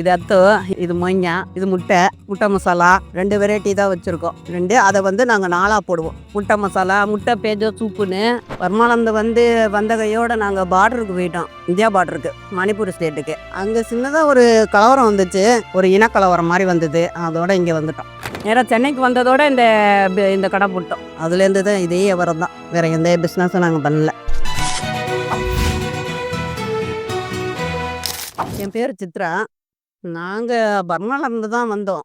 இது அத்தோ இது மொய்யா இது முட்டை முட்டை மசாலா ரெண்டு வெரைட்டி தான் வச்சுருக்கோம். ரெண்டு அதை வந்து நாங்கள் நாளாக போடுவோம். முட்டை மசாலா முட்டை பேஜோ சூப்புன்னு பர்மானந்த வந்து வந்த கையோட நாங்கள் பார்டருக்கு போயிட்டோம். இந்தியா பார்டருக்கு மணிப்பூர் ஸ்டேட்டுக்கு அங்கே சின்னதாக ஒரு கலவரம் வந்துச்சு. ஒரு இனக்கலவரம் மாதிரி வந்தது. அதோட இங்கே வந்துட்டோம். நேராக சென்னைக்கு வந்ததோட இந்த இந்த கடை போட்டோம். அதுலேருந்து தான் இதே வியாபாரம் தான். வேறு எந்த பிஸ்னஸும் நாங்கள் பண்ணல. என் பேர் சித்ரா. நாங்கள் பர்மாலேருந்து தான் வந்தோம்.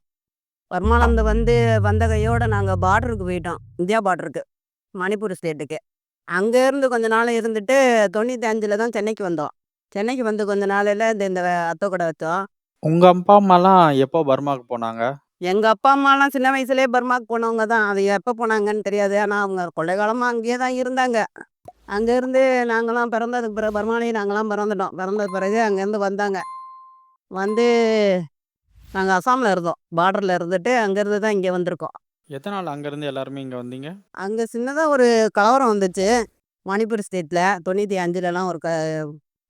பர்மாலேருந்து வந்து வந்த கையோட நாங்கள் பார்டருக்கு போயிட்டோம். இந்தியா பார்டருக்கு மணிப்பூர் ஸ்டேட்டுக்கு அங்கேருந்து கொஞ்ச நாள் இருந்துட்டு தொண்ணூற்றி அஞ்சில் தான் சென்னைக்கு வந்தோம். சென்னைக்கு வந்து கொஞ்ச நாளையில் இந்த இந்த அத்தை கடை வச்சோம். உங்க அப்பா அம்மாலாம் எப்போ பர்மாக்கு போனாங்க? எங்கள் அப்பா அம்மாலாம் சின்ன வயசுலேயே பர்மாக்கு போனவங்க தான். அது எப்போ போனாங்கன்னு தெரியாது. ஆனால் அவங்க கொள்ளை காலமாக அங்கேயே தான் இருந்தாங்க. அங்கேருந்து நாங்களாம் பிறந்ததுக்கு பிறகு பர்மாலேயே நாங்களாம் பிறந்துட்டோம். பிறந்த பிறகு அங்கேருந்து வந்தாங்க. வந்து நாங்கள் அசாமில் இருந்தோம். பார்டரில் இருந்துட்டு அங்கேருந்து தான் இங்கே வந்திருக்கோம். எத்தன நாள் அங்கேருந்து எல்லாருமே இங்க வந்தீங்க? அங்கே சின்னதாக ஒரு கலவரம் வந்துச்சு. மணிப்பூர் ஸ்டேட்டில் தொண்ணூற்றி அஞ்சுலலாம் ஒரு க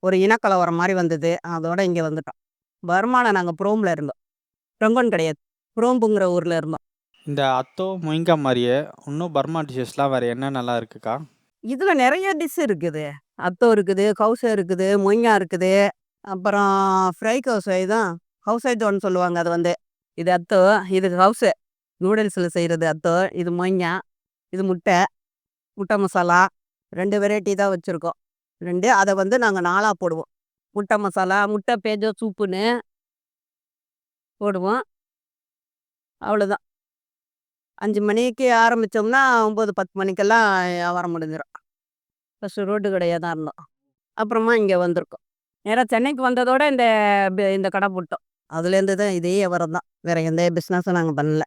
ஒரு இனக்கலவரம் மாதிரி வந்தது. அதோட இங்கே வந்துட்டோம். பர்மாவில் நாங்கள் ப்ரோமில் இருந்தோம். ரெங்கோன் கிடையாது. ப்ரோம்புங்கிற ஊரில் இருந்தோம். இந்த அத்தோ, மொய்ங்கா மாரியே இன்னும் பர்மா டிஷ்ஷஸ்லாம் வேற என்னென்னலாம் இருக்குக்கா? இதில் நிறைய டிஷ் இருக்குது. அத்தோ இருக்குது கவுசை இருக்குது மொய்ங்கா இருக்குது. அப்புறம் ஃப்ரை ஹவுஸ் தான் ஹவுஸ் ஐட்டம்னு சொல்லுவாங்க. அது வந்து இது அத்தோ இது ஹவுஸு நூடுல்ஸில் செய்கிறது அத்தோ இது மொய்ங்கா இது முட்டை முட்டை மசாலா ரெண்டு வெரைட்டி தான் வச்சுருக்கோம். ரெண்டு அதை வந்து நாங்கள் நாளாக போடுவோம். முட்டை மசாலா முட்டை பேஜோ சூப்புன்னு போடுவோம். அவ்வளோதான் அஞ்சு மணிக்கு ஆரம்பித்தோம்னா ஒம்பது பத்து மணிக்கெல்லாம் வியாபாரம் முடிஞ்சிடும் ஃபஸ்ட்டு ரோட்டு கடையாக தான் இருந்தோம். அப்புறமா இங்கே வந்திருக்கோம். நேராக சென்னைக்கு வந்ததோட இந்த இந்த கடை போட்டோம். அதுலேருந்து தான் இதே வியாபாரம் தான். வேற எந்த பிஸ்னஸும் நாங்கள் பண்ணல.